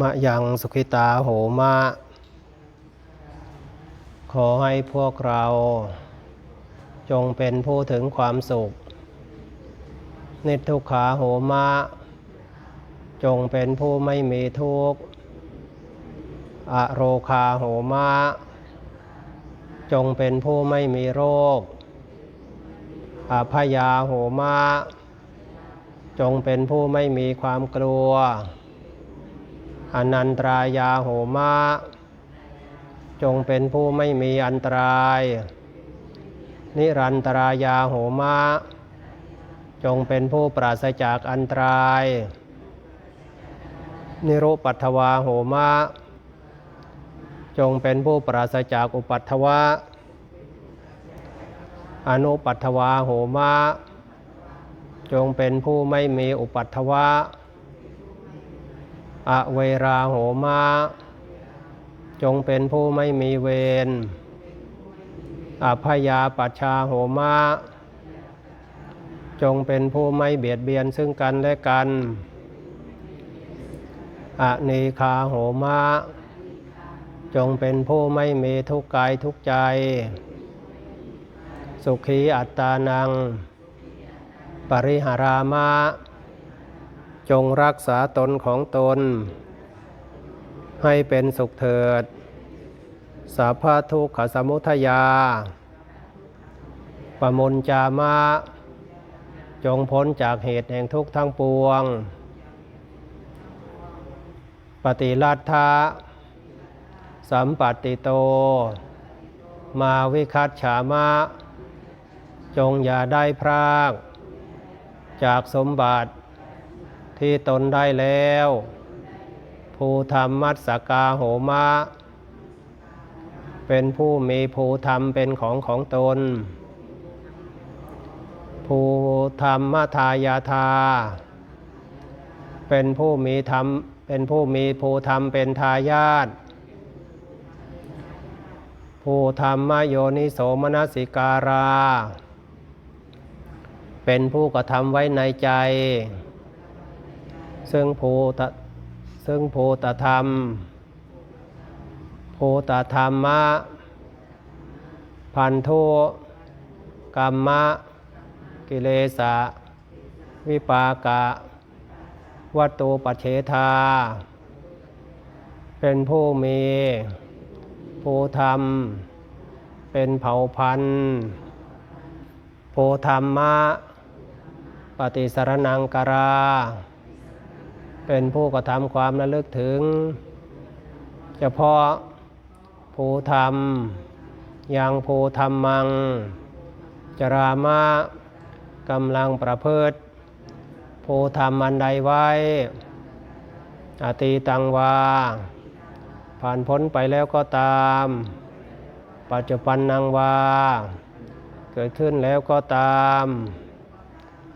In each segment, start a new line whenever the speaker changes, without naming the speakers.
มะยังสุขิตาโหมะ ขอให้พวกเรา จงเป็นผู้ถึงความสุข นิทุกขาโหมะ จงเป็นผู้ไม่มีทุกข์อโรคาโหมะ จงเป็นผู้ไม่มีโรคอภยาโหมะ จงเป็นผู้ไม่มีความกลัว อนันตรายาโหมะ จงเป็นผู้ไม่มีอันตราย นิรันตรายาโหมะ จงเป็นผู้ปราศจากอันตราย นิรุปัทวาโหมะ จงเป็นผู้ปราศจากอุปัทวะ อนุปัทวาโหมะ จงเป็นผู้ไม่มีอุปัทวะ อเวราโหมะ จงเป็นผู้ไม่มีเวรอภยาปัชชาโหมะ จงเป็นผู้ไม่เบียดเบียนซึ่งกันและกันอนีคาโหมะ จงเป็นผู้ไม่มีทุกข์กายทุกข์ใจ สุขีอัตตานัง ปริหารามะ จงรักษาตนของตน ให้เป็นสุขเถิด สาพาทุกขสมุทยาปมุญจามะ จงพ้นจากเหตุแห่งทุกข์ทั้งปวง ปฏิลัทะสัมปัติโต มาวิคัตฉามะ จงอย่าได้พราก จากสมบัติ ที่ตนได้แล้ว ภูธรรมมัสกาโหมะ เป็นผู้มีภูธรรมเป็นของของตน ภูธรรมทายาทา เป็นผู้มีธรรมเป็นผู้มีภูธรรมเป็นทายาทภูธรรมโยนิโสมนสิการา เป็นผู้กระทำไว้ในใจ ซึ่งภูตซึ่งภูตธรรมภูตธรรมะ พันธุกรรมะ กิเลสะ วิปากะ วัตตุปัจเฉทา เป็นผู้มีภูธรรม เป็นเผ่าพันธุ์ภูธรรมะ ปฏิสรนังการา เป็นผู้กระทำความระลึกถึง เฉพาะภูธรรมยังภูธรรมัง จรามะกำลังประพฤติภูธรรมอันใดไว้ อตีตังวา ผ่านพ้นไปแล้วก็ตาม ปัจจุบันนังวา เกิดขึ้นแล้วก็ตาม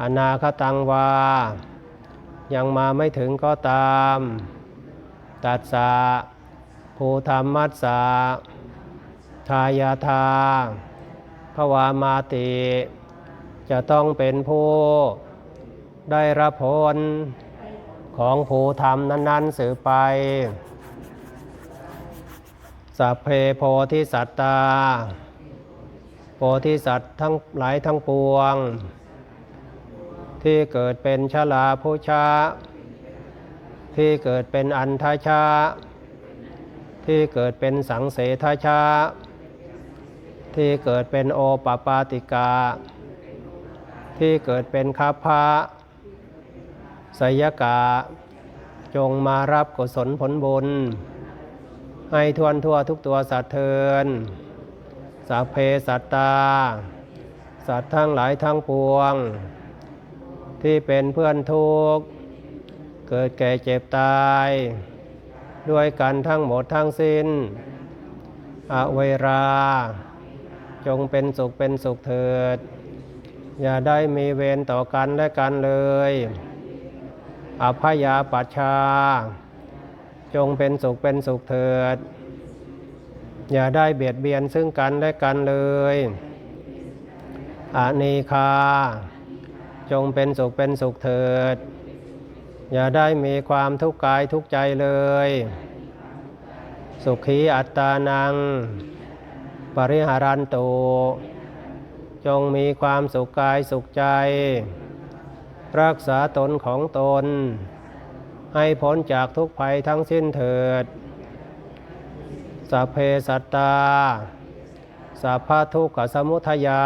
อนาคตังวา ยังมาไม่ถึงก็ตาม ตัดสะภูธรรมมัสสะทายาทาภวามาติ จะต้องเป็นผู้ได้รับผลของภูธรรมนั้น ๆ สืบไป สัพเพโพธิสัตตา โพธิสัตว์ทั้งหลายทั้งปวง ที่เกิดเป็นชลาผู้ชาที่เกิดเป็นอันทชา ที่เกิดเป็นสังเสทชา ที่เกิดเป็นโอปปาติกา ที่เกิดเป็นคาพะสยกา จงมารับกุศลผลบุญ ให้ทวนทั่วทุกตัวสัตว์เทินสัพเพสัตตา สัตว์ทั้งหลายทั้งปวง ที่เป็นเพื่อนทุกข์เกิดแก่เจ็บตาย ด้วยกันทั้งหมดทั้งสิ้น อเวรา จงเป็นสุขเป็นสุขเถิด อย่าได้มีเวรต่อกันและกันเลย อภยาปัชชา จงเป็นสุขเป็นสุขเถิด อย่าได้เบียดเบียนซึ่งกันและกันเลยอานีคา จงเป็นสุขเป็นสุขเถิด อย่าได้มีความทุกข์กายทุกใจเลย สุขีอัตตานัง ปริหารันตุจงมีความสุขกายสุขใจ รักษาตนของตน ให้พ้นจากทุกภัยทั้งสิ้นเถิด สัพเพสัตตา สัพพะทุกขสมุทยา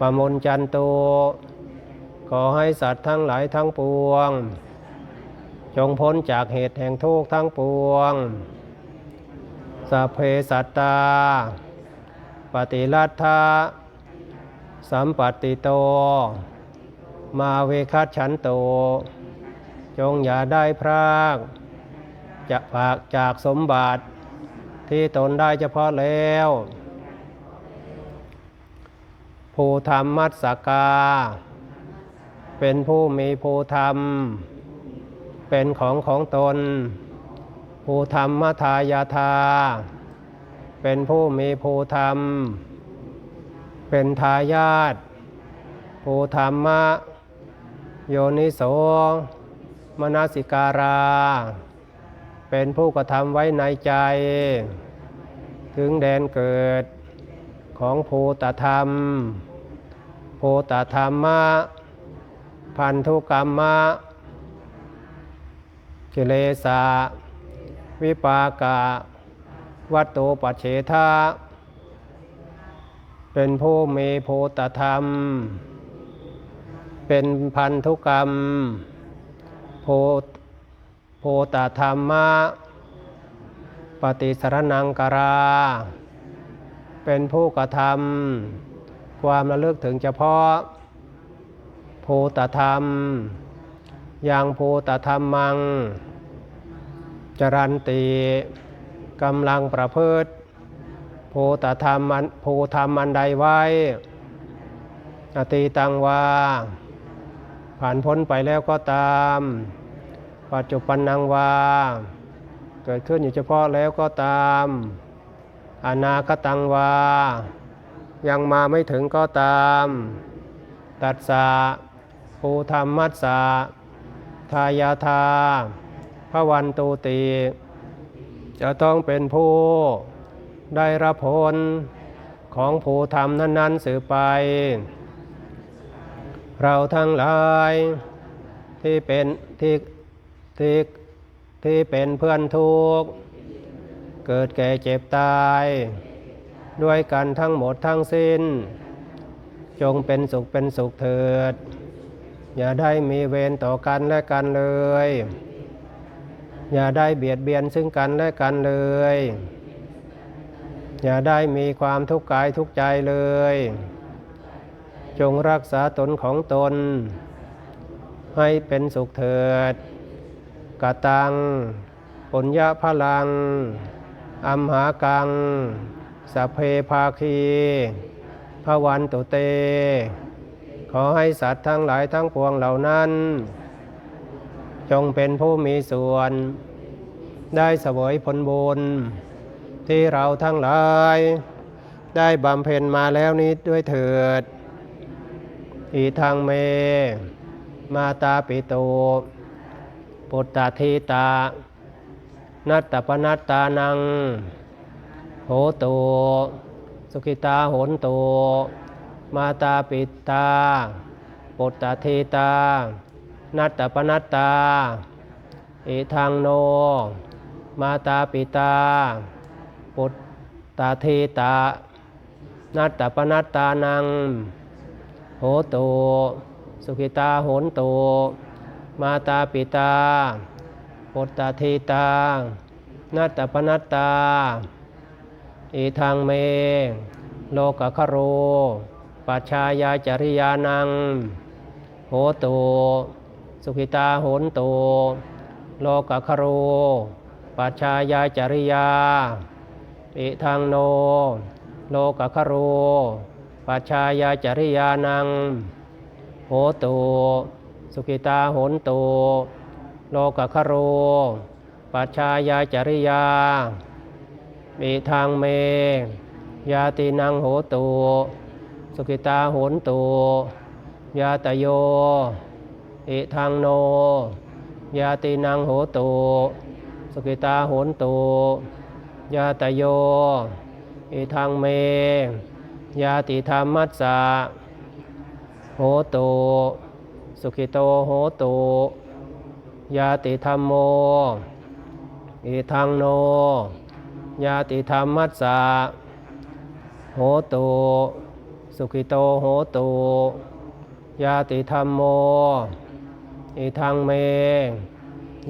ปมนจันตุขอให้สัตว์ทั้งหลายทั้งปวง จงพ้นจากเหตุแห่งทุกข์ทั้งปวงสัพเพสัตตา ปฏิลัทธะสัมปติโต มาเวคัสฉันโต จงอย่าได้พรากจะปากจากสมบัติที่ตนได้เฉพาะแล้ว ภูธรรมมัสสกา เป็นผู้มีภูธรรม เป็นของของตน ภูธรรมมัทายาธาเป็นผู้มีภูธรรม เป็นทายาทภูธรรมะ โยนิโสมนสิการา เป็นผู้กระทำไว้ในใจ ถึงแดนเกิด ของภูตธรรมภูตธรรมะ พันธุกรรมะกิเลสาวิปากะ วัตโตปัจเฉทาเป็นผู้มีภูตธรรม เป็นพันธุกรรม โพโพตธรรมะ ปฏิสรนังการา เป็นผู้กระทำความระลึกถึงเฉพาะโพตธรรม อย่างโพตธรรมัง จรันติกำลังประพฤติโพตธรรมอันโพธรรมอันใดไว้ อตีตังวา ผ่านพ้นไปแล้วก็ตาม ปัจจุบันนังวา เกิดขึ้นอยู่เฉพาะแล้วก็ตาม อนาคตังวา ยังมาไม่ถึงก็ตาม ตัดสะภูธรรมมัสสะทายาทาพระวันตูติ จะต้องเป็นผู้ได้รับผลของภูธรรมนั้น ๆ สืบไป เราทั้งหลายที่เป็นที่ที่ที่เป็นเพื่อนทุกข์ เกิดแก่เจ็บตาย ด้วยกันทั้งหมดทั้งสิ้น จงเป็นสุขเป็นสุขเถิด อย่าได้มีเวรต่อกันและกันเลย อย่าได้เบียดเบียนซึ่งกันและกันเลย อย่าได้มีความทุกข์กายทุกข์ใจเลย จงรักษาตนของตน ให้เป็นสุขเถิดกตังปุญญาพลัง อัมหากังสัพเพภาคีพระวันตุเต ขอให้สัตว์ทั้งหลายทั้งปวงเหล่านั้น จงเป็นผู้มีส่วน ได้เสวยผลบุญ ที่เราทั้งหลาย ได้บำเพ็ญมาแล้วนี้ด้วยเถิด อีทางเม มาตาปิโตปุตตาทีตา นัตตปนัตตานัง โหตุสุขิตาโหนตุมาตาปิตาปุตตาทีตา นัตตปนัตตาอิทังโน มาตาปิตา ปุตตาทีตา นัตตปนัตตานัง โหตุสุขิตาโหนตุมาตาปิตา ปตตาทีตานัตตปนัตตา อีทางเม โลกคโรปัชายาจริยานัง โหตุสุขิตาโหนตุโลกคโรปัชายาจริยา อิทางโน โลกคโรปัชายาจริยานัง โหตุสุขิตาโหนตุ โลกคโร ปัจชายาจริยา มีทางเม ยาตินังโหตุสุขิตาโหนตุยาตโย อิทังโน ยาตินังโหตุสุกิตาโหนตุยาตโย อิทังเม ยาติธรรมัสสะโหตุสุขิโตโหตุ ยาติธรรมโมอิทังโน ยาติธรรมัสสะโหตุสุขิโตโหตุยาติธรรมโมอิทังเม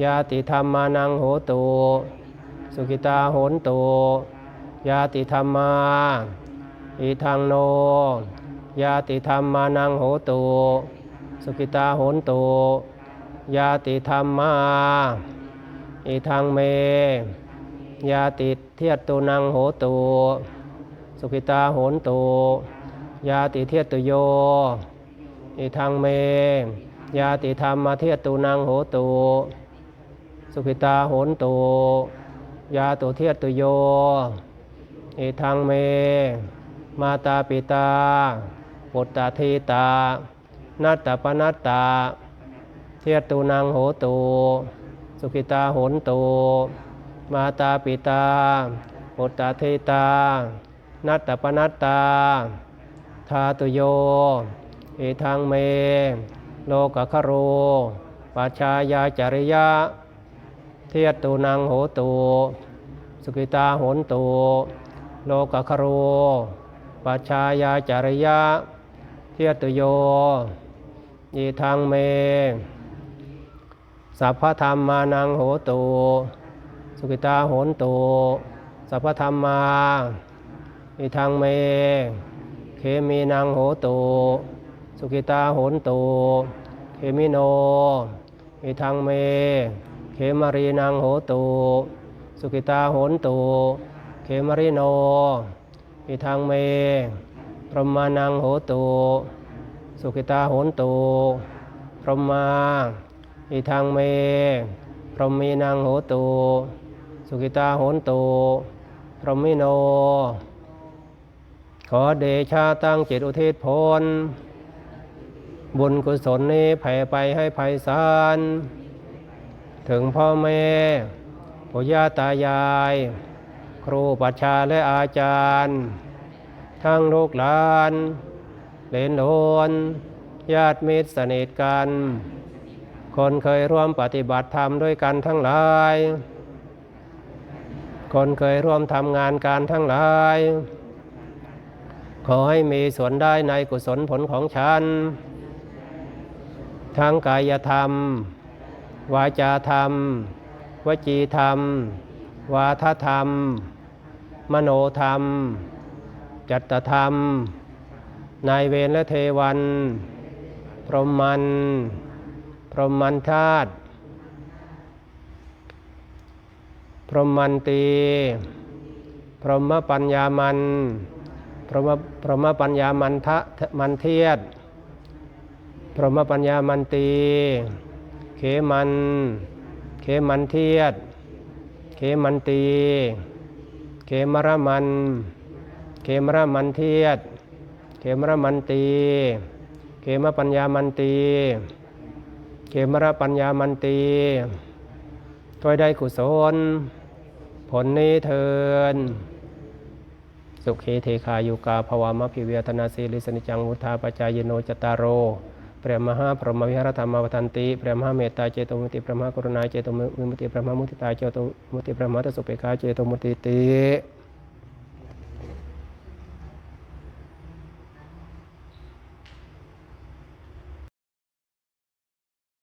ยาติธรรมานังโหตุสุขิตาโหนตุยาติธรรมาอิทังโน ยาติธรรมานังโหตุสุขิตาโหนตุ ยาติธรรมาอิทังเม ยาติเทียตุนังโหตุสุขิตาโหนตุยาติเทียตุโยอิทังเม ยาติธรรมาเทียตุนังโหตุสุขิตาโหนตุยาตุเทียตุโยอิทังเม มาตาปิตาปุตตาทีตา นัตตปนัตตา เทียตุนังโหตุสุขิตาโหนตุมาตาปิตาปุตตาเทตา นัตตปนัตตา ทาตุโยอิทังเม โลกคโรปัชายาจริยะ เทียตุนังโหตุสุกิตาโหนตุโลกคโรปัชายาจริยะ เทียตุโยอิทังเม สัพพธรรมานังโหตุสุกิตาโหนตุสัพพธรรมาอิทังเม เคมีนังโหตุสุกิตาโหนตุเคมิโนอิทังเม เขมารีนังโหตุสุกิตาโหนตุเขมาริโนอิทังเมพรหมานังโหตุสุกิตาโหนตุพรหมา อิทังเมพรหมีนังโหตุสุกิตาโหนตุพรหมิโน ขอเดชาตั้งจิตอุทิศผลบุญกุศลนี้แผ่ไปให้ไพศาลถึงพ่อแม่ปู่ย่าตายาย ครูปัชฌาและอาจารย์ ทั้งลูกหลาน เลนโลนญาติมิตรสนิทกัน คนเคยร่วมปฏิบัติธรรมด้วยกันทั้งหลาย คนเคยร่วมทำงานการทั้งหลาย ขอให้มีส่วนได้ในกุศลผลของฉัน ทั้งกายธรรม วาจาธรรม วจีธรรม วาทธรรม มโนธรรม จัตตธรรม นายเวรและเทวัน พรหมัน พรหมันธาตุพรหมันตีพรหมปัญญามัน พรหมพรหมปัญญามันทะมันเทียดพรหมปัญญามันตีเขมัน เขมันเทียดเขมันตีเขมระมัน เขมระมันเทียดเขมระมันตีเขมปัญญามันตี เขมระปัญญามันตีถอยได้กุศล ผลนี้เทิน สุขีเทคายุกาภวามะพิเวทนาสีลิสนิจังวุธาปจายโนจตารโรเปรมหาพรหมวิหารธรรมวทันติเปรมหาเมตตาเจตมุติเปรมหากรุณาเจตมุติเปรมหามุติตาเจตมุติเปรมหาตสุเปกาเจตมุติติ